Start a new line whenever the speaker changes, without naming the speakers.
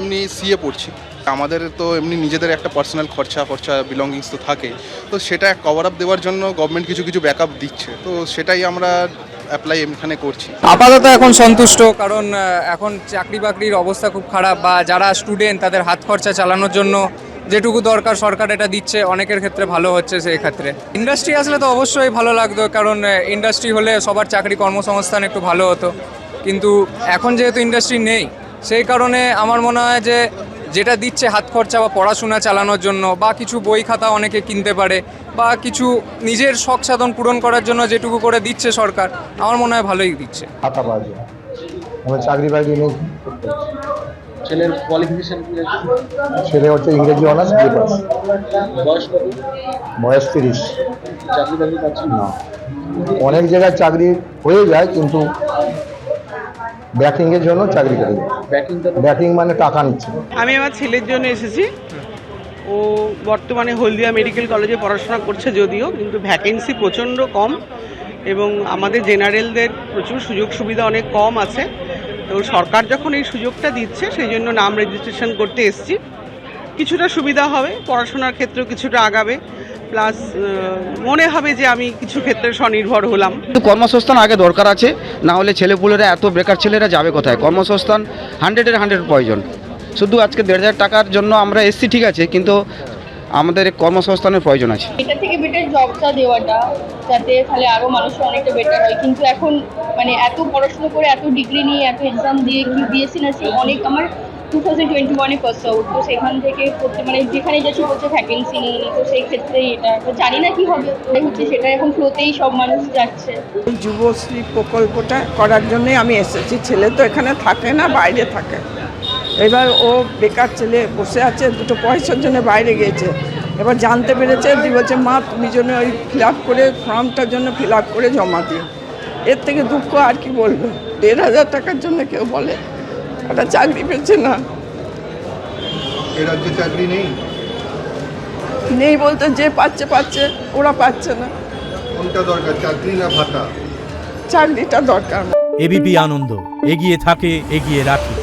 এমনি সিএ পড়ছি। আমাদের তো এমনি নিজেদের একটা পার্সোনাল খরচা খরচা বিলঙ্গিংস তো থাকে। তো সেটা কভার আপ দেওয়ার জন্য গভর্নমেন্ট কিছু কিছু ব্যাকআপ দিচ্ছে। তো সেটাই আমরা অ্যাপ্লাই এখানে করছি।
আপাতত এখন সন্তুষ্ট, কারণ এখন চাকরি বাকরির অবস্থা খুব খারাপ বা যারা স্টুডেন্ট তাদের হাত খরচা চালানোর জন্য যেটুকু দরকার সরকার এটা দিচ্ছে, অনেকের ক্ষেত্রে ভালো হচ্ছে সেই ক্ষেত্রে। ইন্ডাস্ট্রি আসলে তো অবশ্যই ভালো লাগতো, কারণ ইন্ডাস্ট্রি হলে সবার চাকরি কর্মসংস্থান একটু ভালো হতো। কিন্তু এখন যেহেতু ইন্ডাস্ট্রি নেই সেই কারণে আমার মনে হয় যে যেটা দিচ্ছে হাত খরচা বা পড়াশোনা চালানোর জন্য বা কিছু বই খাতা অনেকে কিনতে পারে বা কিছু নিজের শখ সাধন পূরণ করার জন্য যেটুকু করে দিচ্ছে সরকার আমার মনে হয় ভালোই দিচ্ছে।
খাতা পাওয়া যায়। আমার চাকরি বাকরি নেই।
ছেলের কোয়ালিফিকেশন
ছেলে হচ্ছে ইংরেজি অনার্স পাস
বয়স কত?
বয়স তিরিশ।
চাকরি বাকরি পাচ্ছেন
না। অনেক জায়গায় চাকরি হয়ে যায় কিন্তু ব্যাকিংয়ের জন্য চাকরি করে। ব্যাকিং মানে টাকা নিচ্ছে।
আমি আমার ছেলের জন্য এসেছি। ও বর্তমানে হলদিয়া মেডিকেল কলেজে পড়াশোনা করছে যদিও কিন্তু ভ্যাকেন্সি প্রচণ্ড কম এবং আমাদের জেনারেলদের প্রচুর সুযোগ সুবিধা অনেক কম আছে। তো সরকার যখন এই সুযোগটা দিচ্ছে সেই জন্য নাম রেজিস্ট্রেশন করতে এসেছি। কিছুটা সুবিধা হবে পড়াশোনার ক্ষেত্রেও কিছুটা আগাবে। প্লাস মনে হবে যে আমি কিছু ক্ষেত্রে স্বনির্ভর হলাম।
কিন্তু কর্মসংস্থান আগে দরকার আছে না হলে ছেলেপুলেরা এত বেকার ছেলেরা যাবে কোথায়? কর্মসংস্থান হান্ড্রেডের হান্ড্রেড প্রয়োজন। শুধু আজকে দেড় হাজার টাকার জন্য আমরা এসছি ঠিক আছে কিন্তু আমাদের কর্মসংস্থানের প্রয়োজন আছে।
এটা থেকে বেটার জবটা দেওয়াটা যাতে তাহলে আরও মানুষের অনেকটা বেটার হয়। কিন্তু এখন মানে এত পড়াশোনা করে এত ডিগ্রি নিয়ে এত এক্সাম দিয়ে কি বিএসসি নার্সিং অনেক আমার টু থাউজেন্ড টোয়েন্টি ওয়ানে ফার্স্ট আউট তো সেখান থেকে করতে মানে যেখানে যাচ্ছি বলছে ভ্যাকেন্সি নেই তো সেই ক্ষেত্রে এটা, তো জানি না কি হবে হচ্ছে সেটা এখন ফ্লোতেই সব মানুষ যাচ্ছে।
যুবশ্রী প্রকল্পটা করার জন্যই আমি এসেছি, ছেলে তো এখানে থাকে না, বাইরে থাকে। এবার ও বেকার ছেলে বসে আছে, দুটো পয়সার জন্য বাইরে গিয়েছে এবার জানতে পেরেছে দিয়ে বলছে, মা, তুমি জন্য ওই ফিল করে ফর্মটার জন্য ফিল করে জমা দিও। এর থেকে দুঃখ আর কি বলব? দেড় হাজার টাকার জন্য কেউ বলে একটা চাকরি পেয়েছে না।
এ রাজ্যে চাকরি নেই?
নেই বলতে যে পাচ্ছে পাচ্ছে ওরা পাচ্ছে না।
কোনটা দরকার চাকরি না ভাতা?
চাকরিটা দরকার।
এবিপি আনন্দ এগিয়ে থাকে এগিয়ে রাখে।